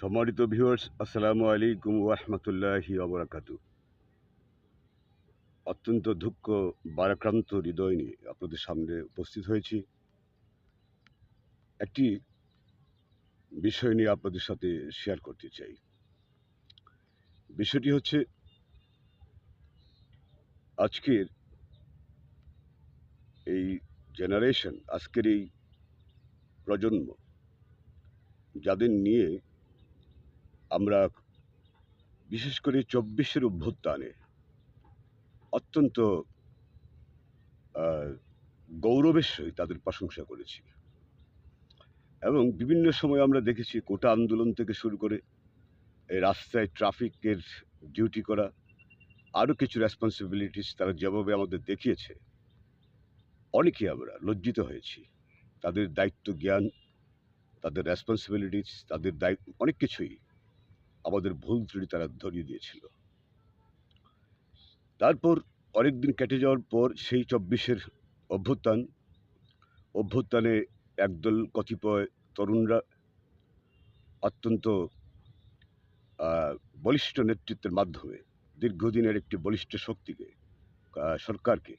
সম্মানিত ভিউয়ার্স আসসালামু আলাইকুম ওরহমতুল্লাহি অবরাকাতু অত্যন্ত দুঃখ বারাক্রান্ত হৃদয় নিয়ে আপনাদের সামনে উপস্থিত হয়েছি। একটি বিষয় নিয়ে আপনাদের সাথে শেয়ার করতে চাই। বিষয়টি হচ্ছে, আজকের এই জেনারেশন আজকের এই প্রজন্ম, যাদের নিয়ে আমরা বিশেষ করে চব্বিশের অভ্যুত্থানে অত্যন্ত গৌরবের সহিত তাদের প্রশংসা করেছি। এবং বিভিন্ন সময় আমরা দেখেছি কোটা আন্দোলন থেকে শুরু করে এই রাস্তায় ট্রাফিকের ডিউটি করা, আরও কিছু রেসপন্সিবিলিটিস তারা যেভাবে আমাদের দেখিয়েছে, অনেকে আমরা লজ্জিত হয়েছি। তাদের দায়িত্ব জ্ঞান, তাদের রেসপন্সিবিলিটিস তাদের দায়িত্ব, অনেক কিছুই আমাদের ভুল ত্রুটি তারা ধরিয়ে দিয়েছিল। তারপর অনেকদিন কেটে যাওয়ার পর সেই চব্বিশের অভ্যুত্থান, অভ্যুত্থানে একদল কতিপয় তরুণরা অত্যন্ত বলিষ্ঠ নেতৃত্বের মাধ্যমে, দীর্ঘদিনের একটি বলিষ্ঠ শক্তিকে সরকারকে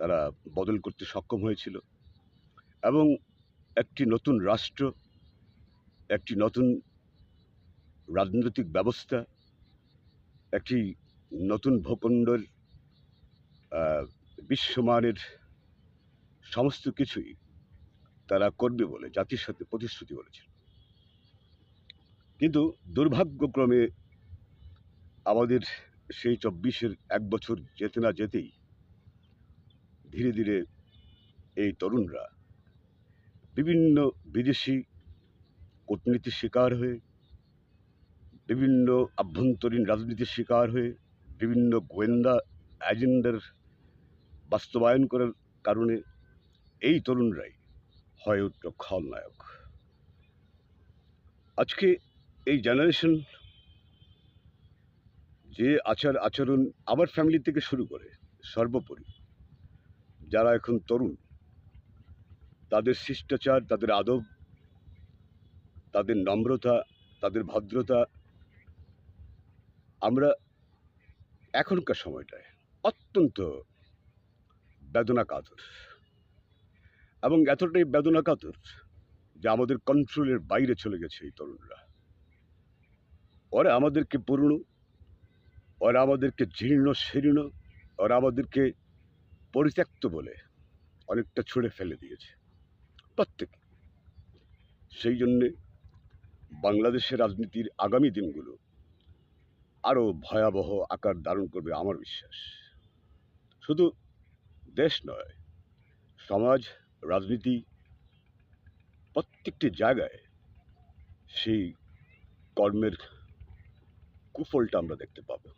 তারা বদল করতে সক্ষম হয়েছিল এবং একটি নতুন রাষ্ট্র, একটি নতুন রাজনৈতিক ব্যবস্থা, একটি নতুন ভূখণ্ডের বিশ্বমানের সমস্ত কিছুই তারা করবে বলে, জাতির সাথে প্রতিশ্রুতি করেছিল কিন্তু দুর্ভাগ্যক্রমে আমাদের সেই চব্বিশের এক বছর যেতে না যেতেই ধীরে ধীরে এই তরুণরা বিভিন্ন বিদেশি কূটনীতির শিকার হয়ে বিভিন্ন আভ্যন্তরীণ রাজনীতির শিকার হয়ে বিভিন্ন গোয়েন্দা এজেন্ডার বাস্তবায়ন করার কারণে এই তরুণরাই হয়ে উঠল খলনায়ক আজকে এই জেনারেশন যে আচার আচরণ আমার ফ্যামিলি থেকে শুরু করে সর্বোপরি যারা এখন তরুণ, তাদের শিষ্টাচার, তাদের আদব, তাদের নম্রতা, তাদের ভদ্রতা এখনকার সময়টায় অত্যন্ত বেদনা কাতর এবং এতটাই বেদনা কাতর যে আমাদের কন্ট্রোলের বাইরে চলে গেছে এই তরুণরা। ওরা আমাদেরকে পুরনো, ওরা আমাদেরকে জীর্ণ, শীর্ণ, ওরা আমাদেরকে পরিত্যক্ত বলে অনেকটা ছুঁড়ে ফেলে দিয়েছে প্রত্যেক। সেই জন্যে বাংলাদেশের রাজনীতির আগামী দিনগুলো আরও ভয়াবহ আকার ধারণ করবে আমার বিশ্বাস। শুধু দেশ নয়, সমাজ, রাজনীতি, প্রত্যেকটি জায়গায় সেই কর্মের কুফলটা আমরা দেখতে পাবো।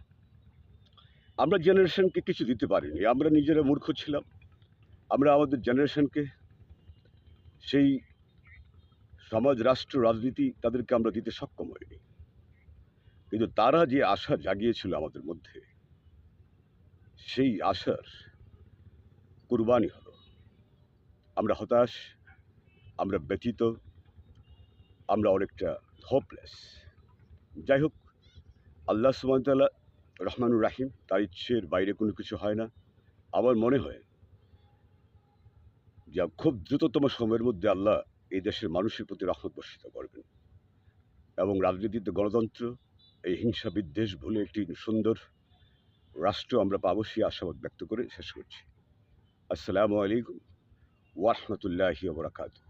আমরা জেনারেশনকে কিছু দিতে পারিনি, আমরা নিজেরা মূর্খ ছিলাম। আমরা আমাদের জেনারেশনকে সেই সমাজ, রাষ্ট্র, রাজনীতি তাদেরকে আমরা দিতে সক্ষম হইনি। কিন্তু তারা যে আশা জাগিয়েছিল আমাদের মধ্যে, সেই আশার কুরবানি হলো। আমরা হতাশ, আমরা ব্যথিত, আমরা অনেকটা হোপলেস যাই হোক, আল্লাহ সুমতাল্লাহ রহমানুর রাহিম, তার ইচ্ছের বাইরে কোনো কিছু হয় না। আমার মনে হয় যা খুব দ্রুততম সময়ের মধ্যে আল্লাহ এই দেশের মানুষের প্রতি রহমত বর্ষিত করবেন। এবং রাজনীতিতে গণতন্ত্র এই হিংসা বিদ্বেষ ভুলে একটি সুন্দর রাষ্ট্র আমরা পাবো সেই আশাবাদ ব্যক্ত করে শেষ করছি। আসসালামু আলাইকুম ওয়ারহমতুল্লাহি ওবরাকাতু